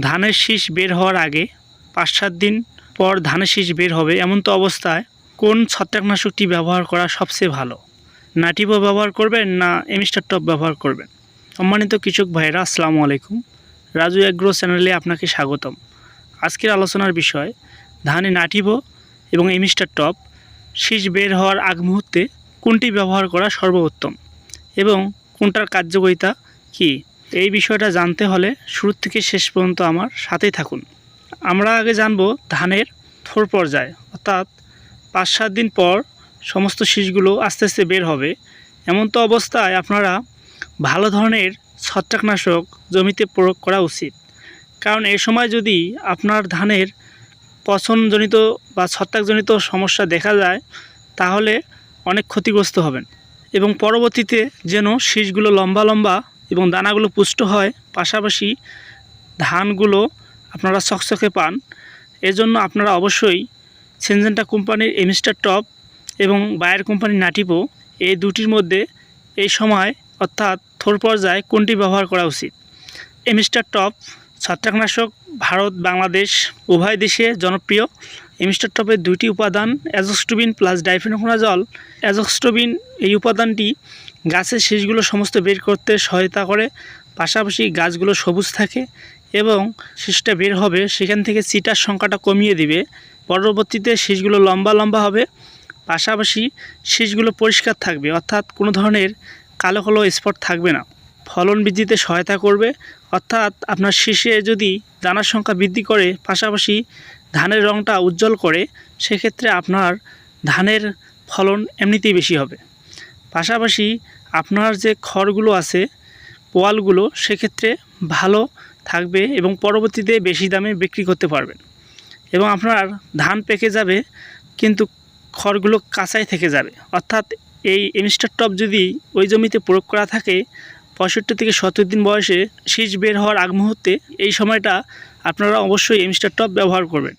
ধানের শীষ বের হওয়ার আগে পাঁচ সাত দিন পর ধানের শীষ বের হবে এমন তো অবস্থায় কোন ছত্রাকনাশকটি ব্যবহার করা সবচেয়ে ভালো? নাটিভো ব্যবহার করবেন, না এমিস্টার টপ ব্যবহার করবেন? সম্মানিত কৃষক ভাইরা আসসালামু আলাইকুম। রাজু অ্যাগ্রো চ্যানেলে আপনাকে স্বাগতম। আজকের আলোচনার বিষয়, ধানে নাটিভো এবং এমিস্টার টপ শীষ বের হওয়ার আগ মুহূর্তে কোনটি ব্যবহার করা সর্বোত্তম এবং কোনটার কার্যকারিতা কী? এই বিষয়টা জানতে হলে শুরু থেকে শেষ পর্যন্ত আমার সাথেই থাকুন। আমরা আগে জানব ধানের থোর পর্যায়, অর্থাৎ পাঁচ সাত দিন পর সমস্ত শীষগুলো আস্তে আস্তে বের হবে। এমন তো অবস্থায় আপনারা ভালো ধরনের ছত্রাকনাশক জমিতে প্রয়োগ করা উচিত। কারণ এই সময় যদি আপনার ধানের পচনজনিত বা ছত্রাকজনিত সমস্যা দেখা যায়, তাহলে অনেক ক্ষতিগ্রস্ত হবেন এবং পরবর্তীতে যেন শীষগুলো লম্বা লম্বা এবং দানাগুলো পুষ্ট হয়, পাশাপাশি ধানগুলো আপনারা চকচকে পান। এজন্য আপনারা অবশ্যই সেনজেন্টা কোম্পানির এমিস্টার টপ এবং বায়ার কোম্পানির নাটিপো এই দুটির মধ্যে এই সময় অর্থাৎ থোর পর্যায়ে কোনটি ব্যবহার করা উচিত? এমিস্টার টপ ছত্রাকনাশক ভারত, বাংলাদেশ, উভয় দেশে জনপ্রিয়। এমিস্টার টপের দুইটি উপাদান অ্যাজোস্টোবিন প্লাস ডাইফেনোকোনাজল অ্যাজোস্টোবিন এই উপাদানটি গাছের শীষগুলো সমস্ত বের করতে সহায়তা করে। পাশাপাশি গাছগুলো সবুজ থাকে এবং শীষটা বের হবে, সেখান থেকে চিটার সংখ্যাটা কমিয়ে দিবে। পরবর্তীতে শীষগুলো লম্বা লম্বা হবে। পাশাপাশি শীষগুলো পরিষ্কার থাকবে, অর্থাৎ কোনো ধরনের কালো কালো স্পট থাকবে না। ফলন বৃদ্ধিতে সহায়তা করবে, অর্থাৎ আপনার শীষে যদি দানার সংখ্যা বৃদ্ধি করে, পাশাপাশি ধানের রঙটা উজ্জ্বল করে, সেক্ষেত্রে আপনার ধানের ফলন এমনিতেই বেশি হবে। পাশাপাশি আপনার যে খড়গুলো আছে, পোয়ালগুলো সেক্ষেত্রে ভালো থাকবে এবং পরবর্তীতে বেশি দামে বিক্রি করতে পারবেন। এবং আপনার ধান পেকে যাবে, কিন্তু খড়গুলো কাঁচাই থেকে যাবে। অর্থাৎ এই ইনস্টার টপ যদি ওই জমিতে প্রয়োগ করা থাকে, পঁয়ষট্টি থেকে সত্তর দিন বয়সে শীষ বের হওয়ার আগ মুহূর্তে এই সময়টা আপনারা অবশ্যই এমস্টার টপ ব্যবহার করবেন।